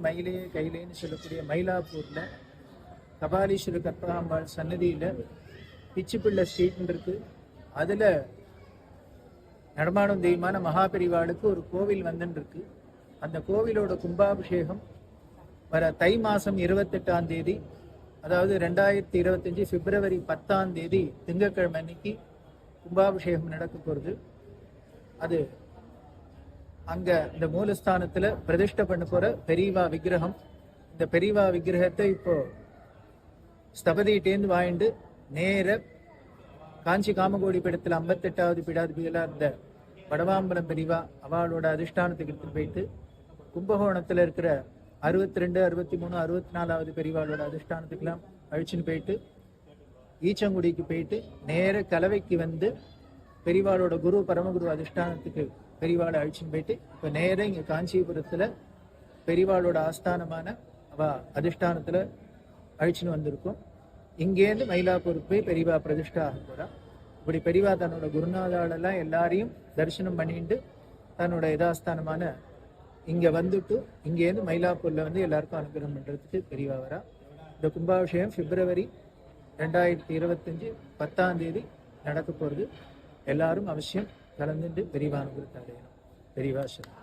மயிலே கையிலேன்னு சொல்லக்கூடிய மயிலாப்பூரில் கபாலீஸ்வரர் கற்பகாம்பாள் சன்னதியில் பிச்சுப்பிள்ளை ஸ்ட்ரீட்னு இருக்கு. அதில் நடமாடும் தெய்வமான மகாபெரிவாளுக்கு ஒரு கோவில் வந்துன்னு அந்த கோவிலோட கும்பாபிஷேகம் வர தை மாதம் இருபத்தெட்டாம் தேதி அதாவது ரெண்டாயிரத்தி இருபத்தஞ்சி பிப்ரவரி பத்தாம் தேதி திங்கட்கிழமை அன்னைக்கு கும்பாபிஷேகம் நடக்க போகிறது அது அங்க இந்த மூலஸ்தானத்துல பிரதிஷ்டை பண்ண போற பெரியவா விக்கிரகம் இந்த பெரியவா விக்கிரகத்தை இப்போ ஸ்தபதியிட்டேந்து வாங்கிட்டு நேர காஞ்சி காமகோடி பீடத்துல ஐம்பத்தெட்டாவது பீடாதிபதிகளா இருந்த வடவாம்பலம் பெரியவா அவளோட அதிஷ்டானத்துக்கு எடுத்துட்டு போயிட்டு கும்பகோணத்துல இருக்கிற அறுபத்தி ரெண்டு அறுபத்தி மூணு அறுபத்தி நாலாவது பெரியவாளோட அதிஷ்டானத்துக்கெல்லாம் அழிச்சுன்னு போயிட்டு ஈச்சங்குடிக்கு போயிட்டு நேர கலவைக்கு வந்து பெரிவாளோட குரு பரமகுரு அதிஷ்டானத்துக்கு பெரிவாளை அழிச்சுன்னு போயிட்டு இப்போ நேராக இங்க காஞ்சிபுரத்துல பெரிவாளோட ஆஸ்தானமான அவ அதிஷ்டானத்துல அழிச்சுன்னு வந்திருக்கோம். இங்கேருந்து மயிலாப்பூருக்கு போய் பெரிவா பிரதிஷ்டா ஆக போறா. இப்படி பெரிவா தன்னோட குருநாதாளெல்லாம் எல்லாரையும் தரிசனம் பண்ணிட்டு தன்னோட யதாஸ்தானமான இங்க வந்துட்டு இங்கேருந்து மயிலாப்பூர்ல வந்து எல்லாருக்கும் அனுகிரகம் பண்றதுக்கு பெரியவா வரா. இந்த கும்பாபிஷேகம் பிப்ரவரி ரெண்டாயிரத்தி இருபத்தஞ்சு பத்தாம் தேதி நடக்க போறது. എല്ലാവരും അവശ്യം കലന്നിന്റെ പെരിവാനന്ദത്തിൽ തടയണം പെരിവാശനം